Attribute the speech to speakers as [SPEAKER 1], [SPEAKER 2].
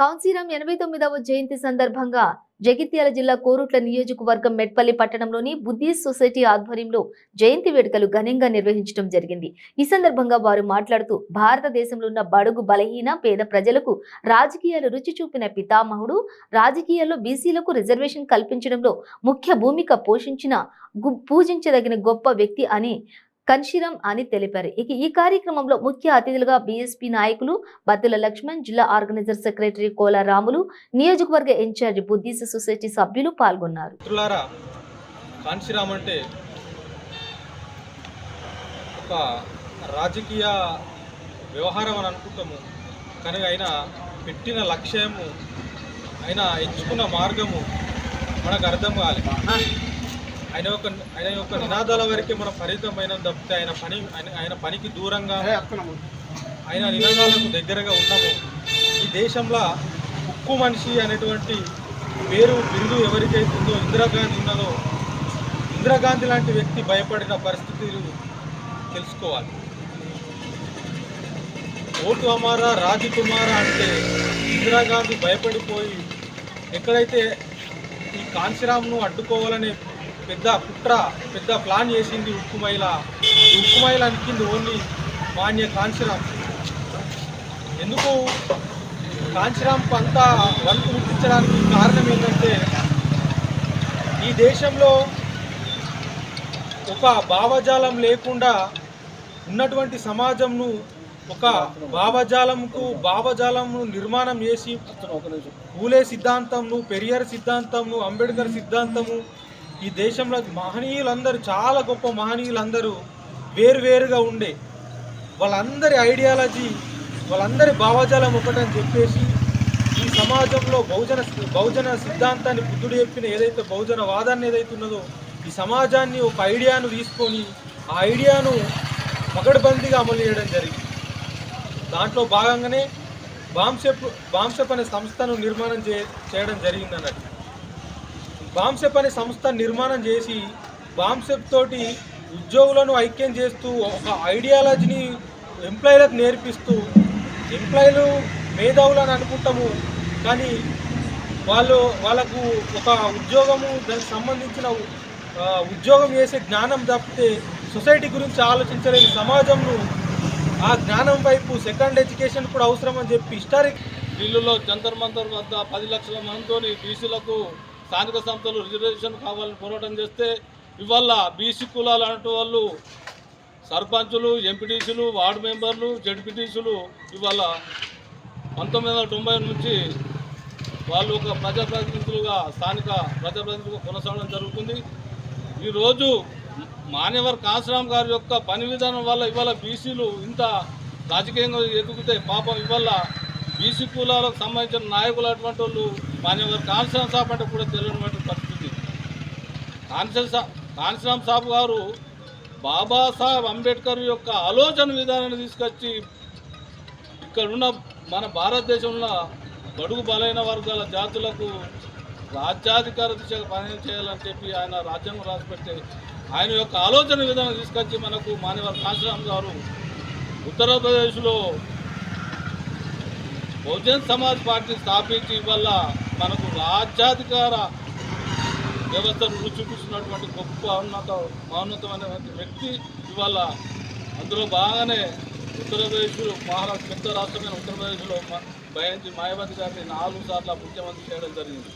[SPEAKER 1] కౌన్సీరం ఎనభై తొమ్మిదవ జయంతి సందర్భంగా జగిత్యాల జిల్లా కోరుట్ల నియోజకవర్గం మెట్పల్లి పట్టణంలోని బుద్ధిస్ట్ సొసైటీ ఆధ్వర్యంలో జయంతి వేడుకలు ఘనంగా నిర్వహించడం జరిగింది. ఈ సందర్భంగా వారు మాట్లాడుతూ భారతదేశంలో ఉన్న బడుగు బలహీన పేద ప్రజలకు రాజకీయాలు రుచి చూపిన పితామహుడు రాజకీయాల్లో బీసీలకు రిజర్వేషన్ కల్పించడంలో ముఖ్య భూమిక పోషించిన పూజించదగిన గొప్ప వ్యక్తి అని కన్షిరం అని తెలిపారు. ఇక ఈ కార్యక్రమంలో ముఖ్య అతిథులుగా బీఎస్పీ నాయకులు బద్దుల లక్ష్మణ్ జిల్లా ఆర్గనైజర్ సెక్రటరీ కోల రాములు నియోజకవర్గ ఇన్ఛార్జి బుద్ధిస్ట్ సొసైటీ సభ్యులు పాల్గొన్నారు.
[SPEAKER 2] మిత్రులారా అంటే ఒక రాజకీయ వ్యవహారం అని అనుకుంటాము. కానీ ఆయన పెట్టిన లక్ష్యము ఆయన ఎంచుకున్న మార్గము మనకు అర్థం కాలేదు. ఆయన యొక్క ఆయన యొక్క నినాదాల వరకే మనం పరిమితమైన తప్పితే ఆయన పని ఆయన- పనికి దూరంగా ఆయన నినాదాలకు దగ్గరగా ఉన్నాము ఈ దేశంలో ఉక్కు మనిషి అనేటువంటి పేరు బిరుదు ఎవరికైతే ఉందో ఇందిరాగాంధీ ఉన్నదో ఇందిరాగాంధీ లాంటి వ్యక్తి భయపడిన పరిస్థితులు తెలుసుకోవాలి. ఓటు అమారా రాజకుమారా అంటే ఇందిరాగాంధీ భయపడిపోయి ఎక్కడైతే ఈ కాంశీరామ్ను అడ్డుకోవాలనే పెద్ద కుట్ర పెద్ద ప్లాన్ చేసింది ఉక్కు మహిళ ఉక్కు మహిళ అనికింది ఓన్లీ మాన్య కాంశీరామ్. ఎందుకు? కాంచీరామ్ అంతా వణుకు గుర్తించడానికి కారణం ఏంటంటే ఈ దేశంలో ఒక భావజాలం లేకుండా ఉన్నటువంటి సమాజంను ఒక భావజాలంకు భావజాలంను నిర్మాణం చేసి పూలే సిద్ధాంతంను పెరియర్ సిద్ధాంతంను అంబేద్కర్ సిద్ధాంతము ఈ దేశంలో మహనీయులందరూ చాలా గొప్ప మహనీయులందరూ వేరువేరుగా ఉండే వాళ్ళందరి ఐడియాలజీ వాళ్ళందరి భావజాలం ఒకటని చెప్పేసి ఈ సమాజంలో బహుజన బహుజన సిద్ధాంతాన్ని బుద్ధుడు చెప్పిన ఏదైతే బహుజన వాదాన్ని ఏదైతే ఉన్నదో ఈ సమాజాన్ని ఒక ఐడియాను తీసుకొని ఆ ఐడియాను పకడ్బందీగా అమలు చేయడం జరిగింది. దాంట్లో భాగంగానే బాంసెప్ బాంసెప్ అనే సంస్థను నిర్మాణం చే చేయడం జరిగింది అన్నట్టు బాంసెప్ అనే సంస్థ నిర్మాణం చేసి బాంసెప్ తోటి ఉద్యోగులను ఐక్యం చేస్తూ ఒక ఐడియాలజీని ఎంప్లాయీలకు నేర్పిస్తూ ఎంప్లాయీలు మేధావులు అని అనుకుంటాము. కానీ వాళ్ళు వాళ్ళకు ఒక ఉద్యోగము దానికి సంబంధించిన ఉద్యోగం చేసే జ్ఞానం తప్పితే సొసైటీ గురించి ఆలోచించలేని సమాజంను ఆ జ్ఞానం వైపు సెకండ్ ఎడ్యుకేషన్ కూడా అవసరం అని చెప్పి హిస్టారిక్
[SPEAKER 3] ఢిల్లీలో జంతర్ మంతర్ వద్ద పది లక్షల మందితో బీసీలకు స్థానిక సంస్థలు రిజర్వేషన్ కావాలని పోరాటం చేస్తే ఇవాళ బీసీ కులాలు అంటే వాళ్ళు సర్పంచులు ఎంపీటీసీలు వార్డు మెంబర్లు జడ్పీటీసీలు ఇవాళ పంతొమ్మిది వందల తొంభై నుంచి వాళ్ళు ఒక ప్రజాప్రతినిధులుగా స్థానిక ప్రజాప్రతినిధులుగా కొనసాగడం జరుగుతుంది. ఈరోజు మాన్యవర్ కాశరామ్ గారి యొక్క పని విధానం వల్ల ఇవాళ బీసీలు ఇంత రాజకీయంగా ఎదుగుతాయి పాపం ఇవాళ బీసీ కులాలకు సంబంధించిన నాయకులు అటువంటి వాళ్ళు మానేవారు కాన్సరామ్ సాబ్ అంటే కూడా తెలియనటువంటి పరిస్థితి. కాన్సల్ సా కాన్సరామ్ సాబ్ గారు బాబాసాహెబ్ అంబేద్కర్ యొక్క ఆలోచన విధానాన్ని తీసుకొచ్చి ఇక్కడున్న మన భారతదేశంలో బడుగు బలైన వర్గాల జాతులకు రాజ్యాధికార దిశగా పని చేయాలని చెప్పి ఆయన రాజ్యాంగం రాసిపెట్టి ఆయన యొక్క ఆలోచన విధానం తీసుకొచ్చి మనకు మానవ కాశీరామ్ గారు ఉత్తరప్రదేశ్లో బహుజన్ సమాజ్ పార్టీ స్థాపించి వల్ల మనకు రాజ్యాధికార వ్యవస్థను రుచి చూపిస్తున్నటువంటి గొప్ప ఉన్నత మహోన్నతమైనటువంటి వ్యక్తి ఇవాళ అందులో బాగానే ఉత్తరప్రదేశ్లో మహారాష్ట్ర పెద్ద రాష్ట్రమైన ఉత్తరప్రదేశ్లో మ- మాయావతి గారిని నాలుగు సార్లు ముఖ్యమంత్రి చేయడం జరిగింది.